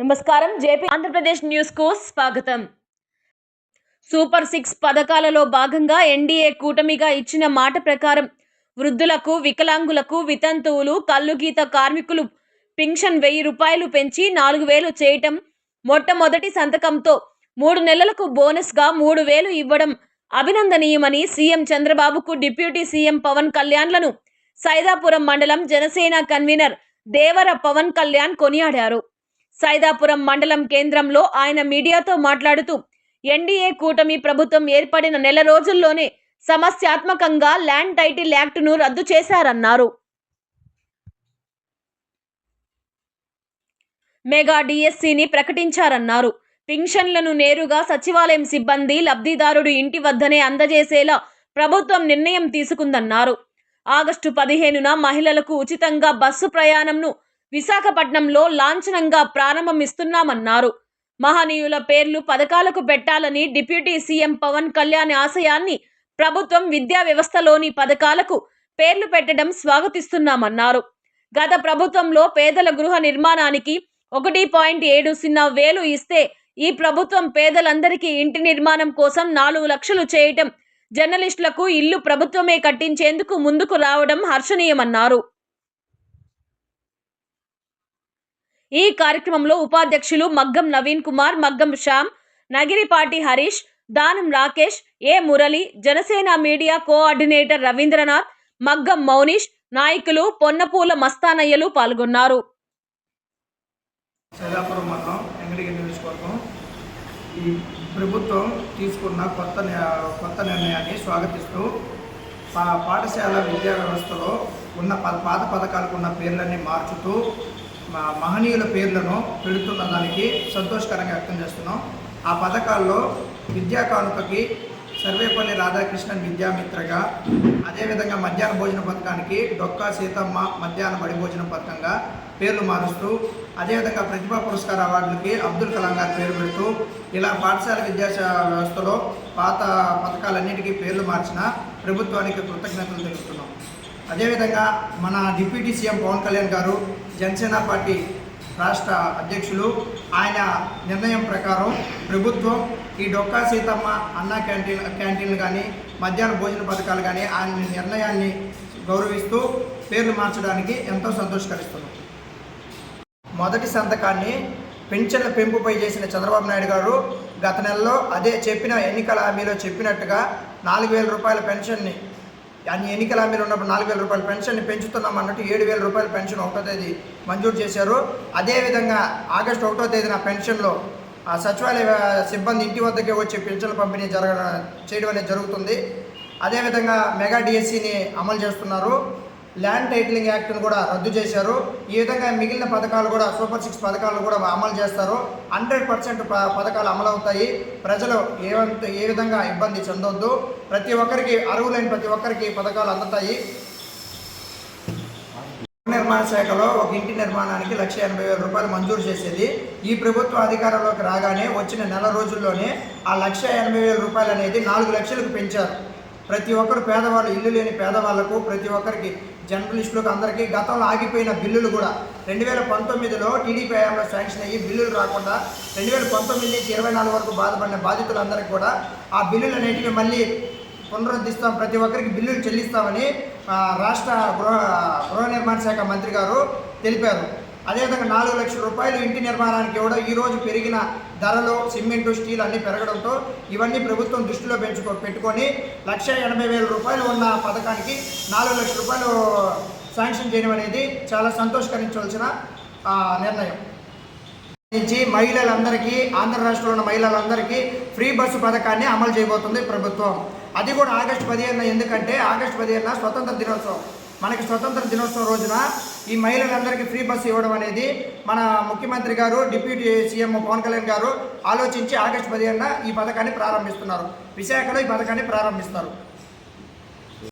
నమస్కారం. జేపీ ఆంధ్రప్రదేశ్ న్యూస్కు స్వాగతం. సూపర్ సిక్స్ పథకాలలో భాగంగా ఎన్డీఏ కూటమిగా ఇచ్చిన మాట ప్రకారం వృద్ధులకు వికలాంగులకు వితంతువులు కల్లుగీత కార్మికులు పింఛన్ వెయ్యి రూపాయలు పెంచి నాలుగు వేలు చేయటం మొట్టమొదటి సంతకంతో మూడు నెలలకు బోనస్గా మూడు వేలు ఇవ్వడం అభినందనీయమని సీఎం చంద్రబాబుకు డిప్యూటీ సీఎం పవన్ కళ్యాణ్లను సైదాపురం మండలం జనసేన కన్వీనర్ దేవర పవన్ కళ్యాణ్ కొనియాడారు. సైదాపురం మండలం కేంద్రంలో ఆయన మీడియాతో మాట్లాడుతూ ఎన్డీఏ కూటమి ప్రభుత్వం ఏర్పడిన నెల రోజుల్లోనే సమస్యాత్మకంగా ల్యాండ్ టైటిల్ యాక్టును రద్దు చేశారన్నారు. మెగా డిఎస్సిని ప్రకటించారన్నారు. పింఛన్లను నేరుగా సచివాలయం సిబ్బంది లబ్ధిదారుడు ఇంటి వద్దనే అందజేసేలా ప్రభుత్వం నిర్ణయం తీసుకుందన్నారు. ఆగస్టు పదిహేనున మహిళలకు ఉచితంగా బస్సు ప్రయాణంను విశాఖపట్నంలో లాంఛనంగా ప్రారంభమిస్తున్నామన్నారు. మహనీయుల పేర్లు పథకాలకు పెట్టాలని డిప్యూటీ సీఎం పవన్ కళ్యాణ్ ఆశయాన్ని ప్రభుత్వం విద్యా వ్యవస్థలోని పథకాలకు పేర్లు పెట్టడం స్వాగతిస్తున్నామన్నారు. గత ప్రభుత్వంలో పేదల గృహ నిర్మాణానికి ఒకటి పాయింట్ ఏడు సున్నా వేలు ఇస్తే ఈ ప్రభుత్వం పేదలందరికీ ఇంటి నిర్మాణం కోసం నాలుగు లక్షలు చేయటం జర్నలిస్టులకు ఇల్లు ప్రభుత్వమే కట్టించేందుకు ముందుకు రావడం హర్షణీయమన్నారు. ఈ కార్యక్రమంలో ఉపాధ్యక్షులు మగ్గం నవీన్ కుమార్ మగ్గం Shyam Nagiripati Harish Danam Rakesh A Murali Janasena media coordinator Ravindranath Maggam Mounish నాయకులు పొన్నపూల మస్తానయ్యలు పాల్గొన్నారు. ఈ ప్రభుత్వం తీసుకున్న కొత్త కొత్త నిర్ణయాన్ని స్వాగతిస్తూ పాఠశాల విద్యా వ్యవస్థలో ఉన్న పాత పథకాలకు ఉన్న పేర్లన్నీ మార్చుతూ మా మహనీయుల పేర్లను పెడుతున్న దానికి సంతోషకరంగా వ్యక్తం చేస్తున్నాం. ఆ పథకాల్లో విద్యా కానుకకి సర్వేపల్లి రాధాకృష్ణన్ విద్యామిత్రగా అదేవిధంగా మధ్యాహ్న భోజన పథకానికి డొక్కా సీతమ్మ మధ్యాహ్న బడి భోజన పథకంగా పేర్లు మారుస్తూ అదేవిధంగా ప్రతిభా పురస్కార అవార్డులకి అబ్దుల్ కలాం గారి పేరు పెడుతూ ఇలా పాఠశాల విద్యా వ్యవస్థలో పాత పథకాలన్నిటికీ పేర్లు మార్చిన ప్రభుత్వానికి కృతజ్ఞతలు తెలుపుతున్నాం. అదేవిధంగా మన డిప్యూటీ సీఎం పవన్ కళ్యాణ్ గారు జనసేన పార్టీ రాష్ట్ర అధ్యక్షులు. ఆయన నిర్ణయం ప్రకారం ప్రభుత్వం ఈ డొక్కా సీతమ్మ అన్న క్యాంటీన్ క్యాంటీన్లు కానీ మధ్యాహ్న భోజన పథకాలు కానీ ఆయన నిర్ణయాన్ని గౌరవిస్తూ పేర్లు మార్చడానికి ఎంతో సంతోషకరిస్తున్నాం. మొదటి సంతకాన్ని పెన్షన్ల పెంపుపై చేసిన చంద్రబాబు నాయుడు గారు గత నెలలో అదే చెప్పిన ఎన్నికల హామీలో చెప్పినట్టుగా నాలుగు వేల రూపాయల పెన్షన్ని అన్ని ఎన్నికల మీద ఉన్నప్పుడు నాలుగు వేల రూపాయల పెన్షన్ పెంచుతున్నాం అన్నట్టు ఏడు వేల రూపాయల పెన్షన్ ఒకటో తేదీ మంజూరు చేశారు. అదేవిధంగా ఆగస్టు ఒకటో తేదీన పెన్షన్లో ఆ సచివాలయ సిబ్బంది ఇంటి వద్దకే వచ్చి పెన్షన్ల పంపిణీ జరగ చేయడం అనేది జరుగుతుంది. అదేవిధంగా మెగా డిఎస్సిని అమలు చేస్తున్నారు. ల్యాండ్ టైటిలింగ్ యాక్ట్ను కూడా రద్దు చేశారు. ఈ విధంగా మిగిలిన పథకాలు కూడా సూపర్ సిక్స్ పథకాలు కూడా అమలు చేస్తారు. హండ్రెడ్ పర్సెంట్ పథకాలు అమలు అవుతాయి ప్రజలు ఏవంత ఏ విధంగా ఇబ్బంది చెందొద్దు. ప్రతి ఒక్కరికి అర్హులైన ప్రతి ఒక్కరికి పథకాలు అందుతాయి. నిర్మాణ శాఖలో ఒక ఇంటి నిర్మాణానికి లక్ష ఎనభై వేల రూపాయలు మంజూరు చేసేది. ఈ ప్రభుత్వం అధికారంలోకి రాగానే వచ్చిన నెల రోజుల్లోనే ఆ లక్ష ఎనభై వేల రూపాయలు అనేది నాలుగు లక్షలకు పెంచారు. ప్రతి ఒక్కరు పేదవాళ్ళు ఇల్లు లేని పేదవాళ్ళకు ప్రతి ఒక్కరికి జర్నలిస్టులకు అందరికీ గతంలో ఆగిపోయిన బిల్లులు కూడా రెండు వేల పంతొమ్మిదిలో టీడీపీ హయాంలో శాంక్షన్ అయ్యి బిల్లులు రాకుండా రెండు వేల పంతొమ్మిది నుంచి ఇరవై నాలుగు వరకు బాధపడిన బాధితులందరికీ కూడా ఆ బిల్లులు అనేటివి మళ్ళీ పునరుద్ధిస్తాం ప్రతి ఒక్కరికి బిల్లులు చెల్లిస్తామని రాష్ట్ర గృహ గృహ నిర్మాణ శాఖ మంత్రి గారు తెలిపారు. అదేవిధంగా నాలుగు లక్షల రూపాయలు ఇంటి నిర్మాణానికి కూడా ఈరోజు పెరిగిన ధరలు సిమెంటు స్టీల్ అన్నీ పెరగడంతో ఇవన్నీ ప్రభుత్వం దృష్టిలో పెంచుకో పెట్టుకొని లక్ష ఎనభై వేల రూపాయలు ఉన్న పథకానికి నాలుగు లక్షల రూపాయలు శాంక్షన్ చేయడం అనేది చాలా సంతోషకరించవలసిన నిర్ణయం. నుంచి మహిళలందరికీ ఆంధ్ర రాష్ట్రంలో ఉన్న మహిళలందరికీ ఫ్రీ బస్సు పథకాన్ని అమలు చేయబోతుంది ప్రభుత్వం. అది కూడా ఆగస్టు పదిహేనున ఎందుకంటే ఆగస్టు పదిహేనున స్వతంత్ర దినోత్సవం. మనకి స్వతంత్ర దినోత్సవం రోజున ఈ మహిళలందరికీ ఫ్రీ బస్సు ఇవ్వడం అనేది మన ముఖ్యమంత్రి గారు డిప్యూటీ సీఎం పవన్ కళ్యాణ్ గారు ఆలోచించి ఆగస్టు పదిహేనున ఈ పథకాన్ని ప్రారంభిస్తున్నారు. విశాఖలో ఈ పథకాన్ని ప్రారంభిస్తారు.